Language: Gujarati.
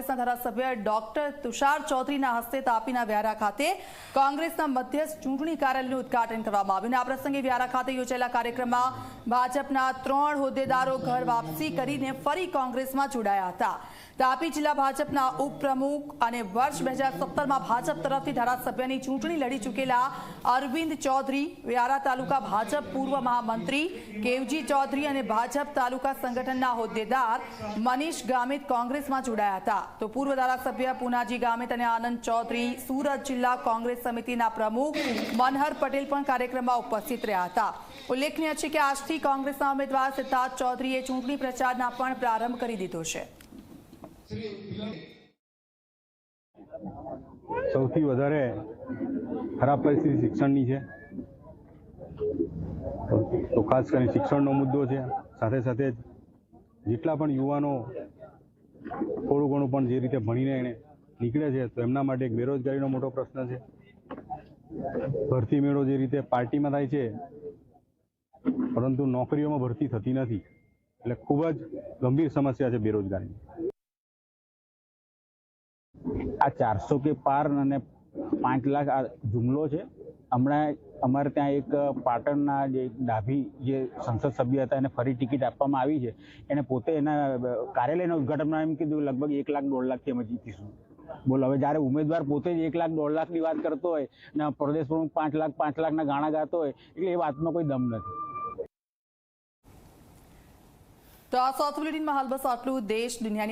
કોંગ્રેસના ધારાસભ્ય ડોક્ટર તુષાર ચૌધરીના હસ્તે તાપીના વ્યારા ખાતે કોંગ્રેસના મધ્યસ્થ ચૂંટણી કાર્યાલયનું ઉદઘાટન કરવામાં આવ્યું આ પ્રસંગે વ્યારા ખાતે યોજાયેલા કાર્યક્રમમાં ભાજપના ત્રણ હોદ્દેદારો ઘર વાપસી કરીને ફરી કોંગ્રેસમાં જોડાયા હતા. તાપી જિલ્લા ભાજપના ઉપપ્રમુખ અને વર્ષ બે હજાર સત્તરમાં ભાજપ તરફથી ધારાસભ્યની ચૂંટણી લડી ચૂકેલા અરવિંદ ચૌધરી, વ્યારા તાલુકા ભાજપ પૂર્વ મહામંત્રી કેવજી ચૌધરી અને ભાજપ તાલુકા સંગઠનના હોદ્દેદાર મનીષ ગામિત કોંગ્રેસમાં જોડાયા હતા. તો પૂર્વ ધારાસભ્ય પુનાજી ગામિત અને આનંદ ચૌધરી સુરત જિલ્લા કોંગ્રેસ સમિતિના પ્રમુખ મનહર પટેલ પણ કાર્યક્રમમાં ઉપસ્થિત રહ્યા હતા. ઉલ્લેખનીય છે કે આજથી કોંગ્રેસના ઉમેદવાર સિદ્ધાર્થ ચૌધરીએ ચૂંટણી પ્રચારના પણ પ્રારંભ કરી દીધો છે. સૌથી વધારે ખરાબ પરિસ્થિતિ શિક્ષણની છે. તો ખાસ કરીને શિક્ષણનો મુદ્દો છે. સાથે સાથે જેટલા પણ યુવાનો થોડું ઘણું પણ જે રીતે ભણીને એને નીકળે છે, તો એમના માટે એક બેરોજગારીનો મોટો પ્રશ્ન છે. ભરતી મેળો જે રીતે પાર્ટીમાં થાય છે, પરંતુ નોકરીઓમાં ભરતી થતી નથી, એટલે ખૂબ જ ગંભીર સમસ્યા છે બેરોજગારી આ ચારસો કે પાર અને પાંચ લાખ આ જુમલો છે હમણાં અમારે ત્યાં એક પાટણના જે ડાભી જે સંસદ સભ્ય હતા, એને ફરી ટિકિટ આપવામાં આવી છે. એને પોતે એના કાર્યાલયના ઉદઘાટનમાં એમ કીધું, લગભગ એક લાખ દોઢ લાખથી અમે જીતીશું. બોલો, હવે જ્યારે ઉમેદવાર પોતે જ એક લાખ દોઢ લાખની વાત કરતો હોય ને પ્રદેશ પ્રમુખ પાંચ લાખ, પાંચ લાખના ગાણા ગાતો હોય, એટલે એ વાતમાં કોઈ દમ નથી. તો આ સાઉથ બુલેટિનમાં હાલ બસ આટલું. દેશ દુનિયાની